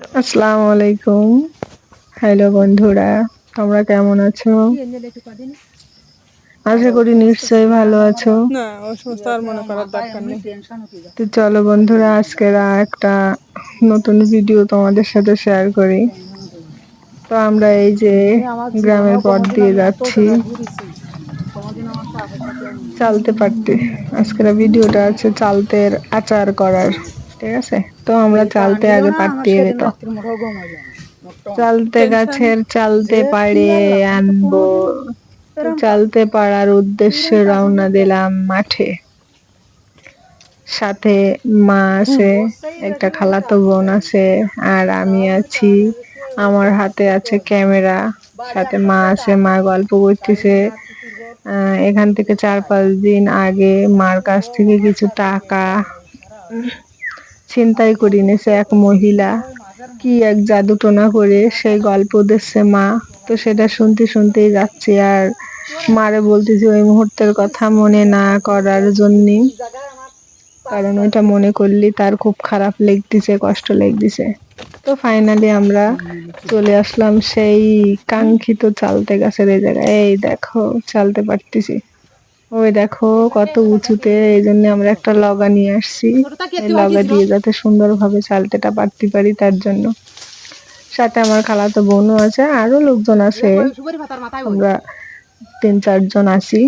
আসসালামু আলাইকুম। হ্যালো বন্ধুরা তোমরা কেমন আছো? আশা করি নিশ্চয়ই ভালো আছো। তো চলো বন্ধুরা আজকের একটা নতুন ভিডিও তোমাদের সাথে শেয়ার করি। তো আমরা এই যে গ্রামের পথ দিয়ে যাচ্ছি। চালতে পারতে। আজকের ভিডিওটা আছে চালতের আচার করার ঠিক আছে? তো আমরা চালতে আগে পারতে যেত চালতে গাছের চালতে পারে আনব। চালতে পারার উদ্দেশ্যে রওনা দিলাম মাঠে। সাথে মা আছে একটা খালাতো বোন আছে আর আমি আছি। আমার হাতে আছে ক্যামেরা সাথে মা আছে মা গল্প করতেছে। এখান থেকে চার পাঁচ দিন আগে মার কাছ থেকে কিছু টাকা ছিনতাই করিনি সে এক মহিলা। কি এক জাদুটোনা করে সেই গল্প দিচ্ছে মা। তো সেটা শুনতে শুনতেই যাচ্ছি আর মারে বলতেছি, ওই মুহূর্তের কথা মনে না করার জন্যে। কারণ ওইটা মনে করলে তার খুব খারাপ লেগতেছে, কষ্ট লেগতেছে। তো ফাইনালি আমরা চলে আসলাম সেই কাঙ্ক্ষিত চালতে গাছের এই জায়গায়। এই দেখো, চালতে পারতেছি। ওই দেখো কত উঁচুতে এই জন্য আমরা একটা লগা নিয়ে আসছি। লগা দিয়ে যাতে সুন্দরভাবে চালতেটা পারতে পারি তার জন্য। সাথে আমার খালাতো বোনও আছে আরও লোকজন আছে। আমরা তিন চারজন আছি।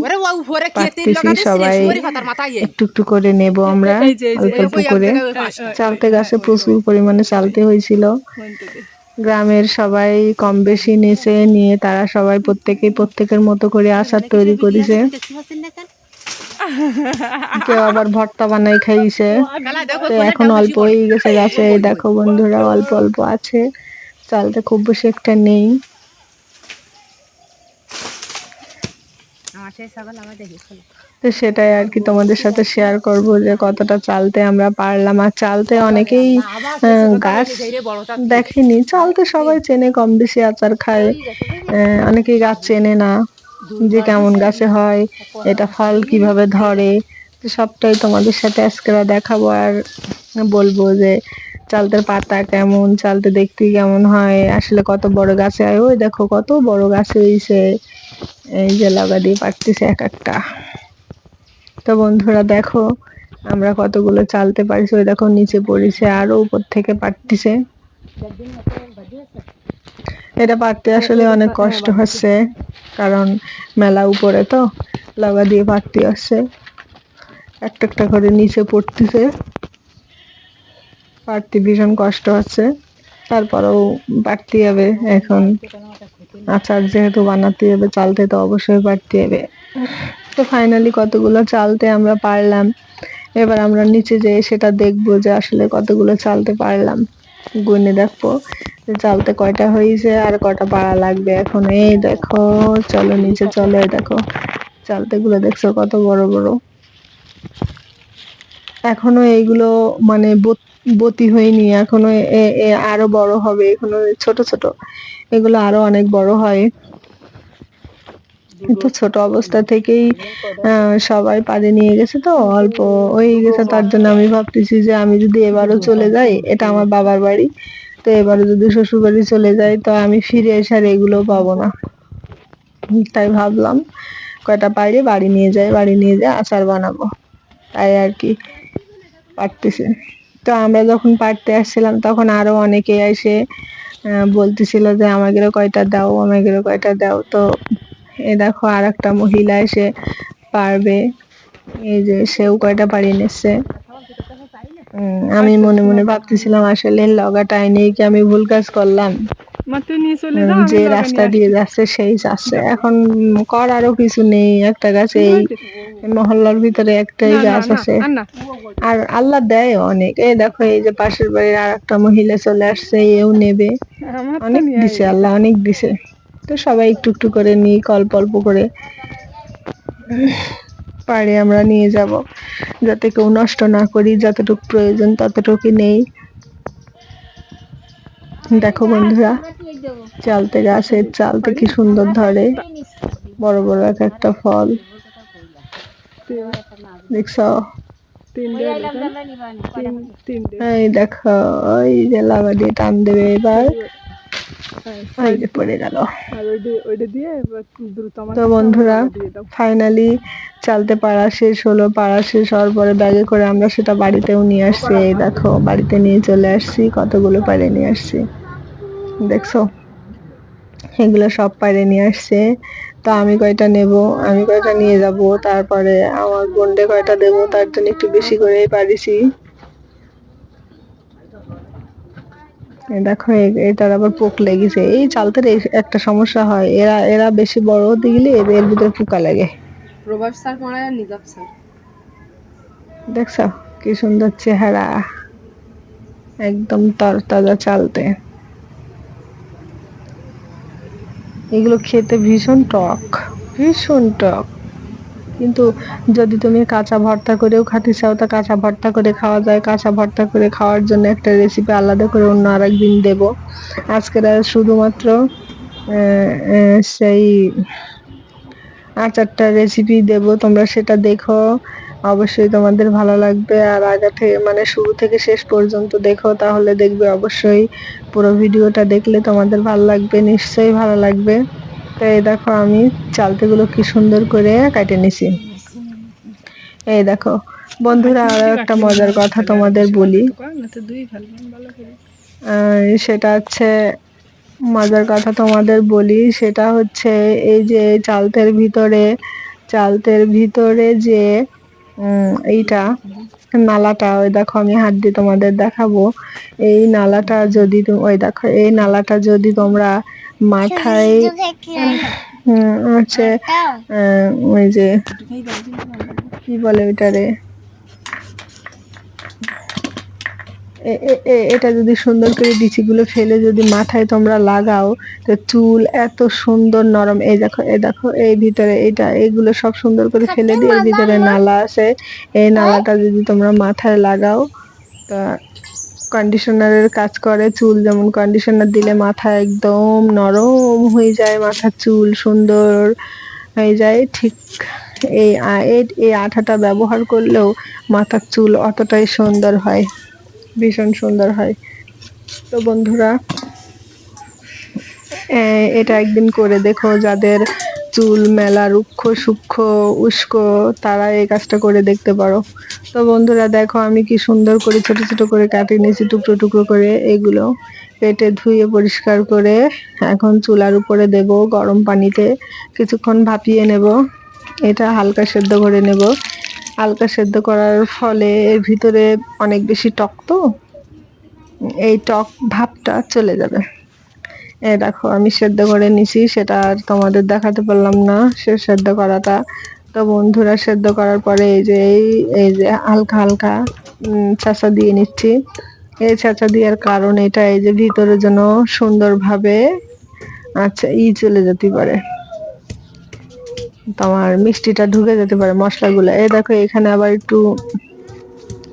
পারতেছি সবাই। একটু একটু করে নেব আমরা অল্প অল্প করে। চালতে গাছে প্রচুর পরিমাণে চালতে হয়েছিল। গ্রামের সবাই কম বেশি নেচে নিয়ে তারা সবাই প্রত্যেকে প্রত্যেকের মতো করে আচার তৈরি করেছে। কেউ আবার ভর্তা বানাই খাইছে। তো এখন অল্প হয়ে গেছে গাছে। দেখো বন্ধুরা অল্প অল্প আছে। চালতে খুব বেশি একটা নেই। তো সেটাই আর কি তোমাদের সাথে শেয়ার করব যে কতটা চালতে আমরা পারলাম। আর চালতে অনেকেই গাছ দেখেনি। চালতে সবাই চেনে কম বেশি আচার খায়। আহ, অনেকেই গাছ চেনে না। যে কেমন গাছে হয়, এটা ফল কীভাবে ধরে, তো সবটাই তোমাদের সাথে আজকে দেখাবো আর বলব যে চালতের পাতা কেমন, চালতে দেখতে কেমন হয়, আসলে কত বড় গাছে হয়, ওই দেখো কত বড় গাছে হয়েছে এই যে লাগা দিয়ে পারতেছে এক একটা। তো বন্ধুরা দেখো, আমরা কতগুলো চালতে পারছি, ওই দেখো নিচে পড়েছে, আরও উপর থেকে পারতেছে। এটা পারতে আসলে অনেক কষ্ট হচ্ছে, কারণ মেলা উপরে তো, লাগা দিয়ে পারতে আসছে। একটা একটা করে নিচে পড়তেছে। পারতে ভীষণ কষ্ট হচ্ছে। তারপরেও পারতে হবে এখন। আচার যেহেতু বানাতে হবে, চালতে তো অবশ্যই পারতে হবে। তো ফাইনালি কতগুলো চালতে আমরা পারলাম। এবার আমরা নিচে যেয়ে সেটা দেখব যে আসলে কতগুলো চালতে পারলাম। গুনে দেখো। যে চালতে কয়টা হয়েছে আর কয়টা পাড়া লাগবে এখন? এই দেখো, চলো নিচে চলো দেখো। চালতে গুলো দেখছ কত বড় বড়। এখনও এইগুলো মানে বত- হয়নি, এখনও আরও বড় হবে, এখনও ছোট ছোট। এগুলো আরও অনেক বড় হয়। কিন্তু ছোট অবস্থা থেকেই সবাই পাড়ে নিয়ে গেছে তো, অল্প হয়ে গেছে, তার জন্য আমি ভাবতেছি যে আমি যদি এবারও চলে যাই, এটা আমার বাবার বাড়ি, তো এবারে যদি শ্বশুর বাড়ি চলে যাই, তো আমি ফিরে এসে আর এগুলো পাবো না। তাই ভাবলাম, কয়টা পাড়ে বাড়ি নিয়ে যাই, বাড়ি নিয়ে যাই আচার বানাবো। তাই আর কি পারতেছে। তো আমরা যখন পারতে আসছিলাম, তখন আরও অনেকে এসে বলতেছিল যে আমাদেরও কয়টা দাও আমাদেরও কয়টা দাও, তো এ দেখো আর একটা মহিলা এসে পারবে। এই যে সেও কয়টা পাড়িয়ে নিচ্ছে আমি মনে মনে ভাবতেছিলাম আসলে লগাটা এনেই কি আমি ভুল কাজ করলাম? নিয়ে যা রাস্তা দিয়ে যাচ্ছে সেই যাচ্ছে। এখন উম, করারও কিছু নেই একটা গাছ এই মহল্লার ভিতরে একটাই গাছ আছে। আর আল্লাহ দেয় অনেক। এই দেখো এই যে পাশের বাড়ির আর একটা মহিলা চলে আসছে এও নেবে। অনেক দিছে আল্লাহ অনেক দিছে। তো সবাই একটু একটু করে নিই অল্প অল্প করে। পারে আমরা নিয়ে যাব। যাতে কেউ নষ্ট না করি যতটুকু প্রয়োজন ততটুকু নেই। দেখো বন্ধুরা চালতে গাছের চালতে কি সুন্দর ধরে। বড় বড় এক একটা ফল। দেখছ? এই দেখো ওই যে লাভা দিয়ে টান দেবে এবার। ওই যে পড়ে গেল। তো বন্ধুরা ফাইনালি চালতে পাড়া শেষ হলো পাড়া শেষ হওয়ার পরে ব্যাগে করে আমরা সেটা বাড়িতেও নিয়ে আসছি। এই দেখো বাড়িতে নিয়ে চলে আসছি কতগুলো পাড়ে নিয়ে আসছি। দেখছ? এগুলো সব পাড়ে নিয়ে আসছে। তো আমি কয়টা নেব? আমি কয়টা নিয়ে যাব? তারপরে আমার বোনকে কয়টা দেবো? তার জন্য একটু বেশি করেই পারিছি। দেখো এ- এটার আবার পোক লেগেছে। এই চালতের একটা সমস্যা হয়। এরা এরা বেশি বড় হতে গেলে এদের ভিতরে পোকা লাগে। প্রভাস স্যার পড়ায় আর নিজাম স্যার। দেখছ কি সুন্দর চেহারা। একদম তরতাজা চালতে। এগুলো খেতে ভীষণ টক ভীষণ টক। কিন্তু যদি তুমি কাঁচা ভর্তা করেও খাতে চাও, তা কাঁচা ভর্তা করে খাওয়া যায়। কাঁচা ভর্তা করে খাওয়ার জন্য একটা রেসিপি আলাদা করে অন্য আরেকদিন দেব। আজকের শুধুমাত্র সেই আচারটা রেসিপি দেব। তোমরা সেটা দেখো। অবশ্যই তোমাদের ভালো লাগবে। আর আগে থেকে মানে শুরু থেকে শেষ পর্যন্ত দেখো। তাহলে দেখবে অবশ্যই পুরো ভিডিওটা দেখলে তোমাদের ভালো লাগবে। নিশ্চয়ই ভালো লাগবে। তো এই দেখো আমি চালতেগুলো কি সুন্দর করে কাটে নিছি। এই দেখো বন্ধুরা আরও একটা মজার কথা তোমাদের বলি। সেটা হচ্ছে মজার কথা তোমাদের বলি সেটা হচ্ছে এই যে চালতের ভিতরে চালতের ভিতরে যে এইটা নালাটা ওই দেখো আমি হাত দিয়ে তোমাদের দেখাবো। এই নালাটা যদি ওই দেখো এই নালাটা যদি তোমরা মাথায় হচ্ছে ওই যে কি বলে ওইটারে? এ- এ- এ- এটা যদি সুন্দর করে বিচিগুলো ফেলে যদি মাথায় তোমরা লাগাও তো চুল এত সুন্দর নরম। এই দেখো এই দেখো এই ভিতরে এটা এইগুলো সব সুন্দর করে ফেলে দিয়ে এর ভিতরে নালা আছে এই নালাটা যদি তোমরা মাথায় লাগাও তা কন্ডিশনারের কাজ করে, চুল যেমন কন্ডিশনার দিলে মাথা একদম নরম হয়ে যায়, মাথার চুল সুন্দর হয়ে যায়। ঠিক এই এই- আঠাটা ব্যবহার করলেও মাথার চুল অতটাই সুন্দর হয়, ভীষণ সুন্দর হয়। তো বন্ধুরা এটা একদিন করে দেখো যাদের চুল, মেলা, রুক্ষ, সূক্ষ্ম, উস্কো, তারা এই কাজটা করে দেখতে পারো। তো বন্ধুরা, দেখো আমি কি সুন্দর করে ছোট ছোট করে কাটিয়ে নিয়েছি, টুকরো টুকরো করে এগুলো। পেটে ধুয়ে পরিষ্কার করে এখন চুলার উপরে দেব গরম পানিতে। কিছুক্ষণ ভাপিয়ে নেব। এটা হালকা সেদ্ধ করে নেব। হালকা সেদ্ধ করার ফলে এর ভিতরে অনেক বেশি টক তো, এই টক ভাবটা চলে যাবে। এই দেখো, আমি সেদ্ধ করে নিছি, সেটা আর তোমাদের দেখাতে পারলাম না, সে সেদ্ধ করাটা। তো বন্ধুরা, সেদ্ধ করার পরে এই যে, এই এই যে হালকা হালকা ছাঁচা দিয়ে নিচ্ছি। এই ছাঁচা দেওয়ার কারণ এটা, এই যে ভিতরে যেন সুন্দরভাবে আচ্ছা ই চলে যেতে পারে। তোমার মিষ্টিটা ঢুকে যেতে পারে মশলাগুলো। এই দেখো, এখানে আবার একটু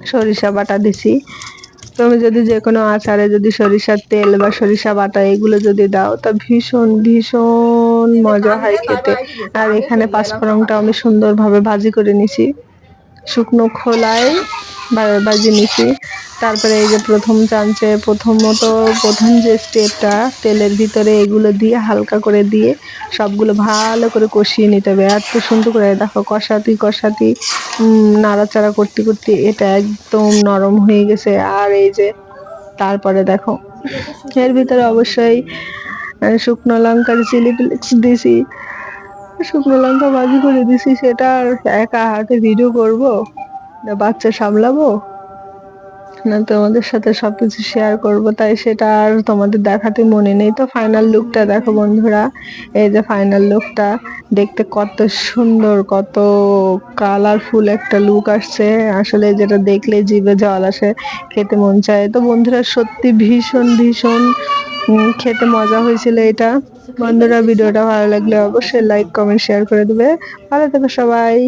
সরিষা বাটা দিছি। তুমি যদি যে কোনো আচারে যদি সরিষার তেল বা সরিষা বাটা এগুলো যদি দাও তা ভীষণ ভীষণ মজা হয় খেতে। আর এখানে পাঁচফোড়নটা আমি সুন্দরভাবে ভাজি করে নিছি। শুকনো খোলায় বা- ভাজি নিছি। তারপরে এই যে প্রথম চামচে প্রথমত প্রথম যে স্টেপটা, তেলের ভিতরে এগুলো দিয়ে হালকা করে দিয়ে সবগুলো ভালো করে কষিয়ে নিতে হবে। এত সুন্দর করে দেখো কষাতি কষাতি নাড়াচাড়া করতে করতে এটা একদম নরম হয়ে গেছে। আর এই যে তারপরে দেখো, এর ভিতরে অবশ্যই শুকনো লঙ্কার চিলি ফ্লেক্স দিছি। শুকনো লঙ্কা ভাজি করে দিছি, সেটা একা হাতে ভিডিও করব। না বাচ্চা সামলাবো? না তোমাদের সাথে সবকিছু শেয়ার করব, তাই সেটা আর তোমাদের দেখাতে মনে নেই। তো ফাইনাল লুকটা দেখো বন্ধুরা, এই যে ফাইনাল লুকটা দেখতে কত সুন্দর, কত কালারফুল একটা লুক আসছে। আসলে যেটা দেখলে জিভে জল আসে, খেতে মন চায়। তো বন্ধুরা সত্যি ভীষণ ভীষণ খেতে মজা হয়েছিল এটা। বন্ধুরা, ভিডিওটা ভালো লাগলে অবশ্যই লাইক কমেন্ট শেয়ার করে দেবে। ভালো থেকো সবাই।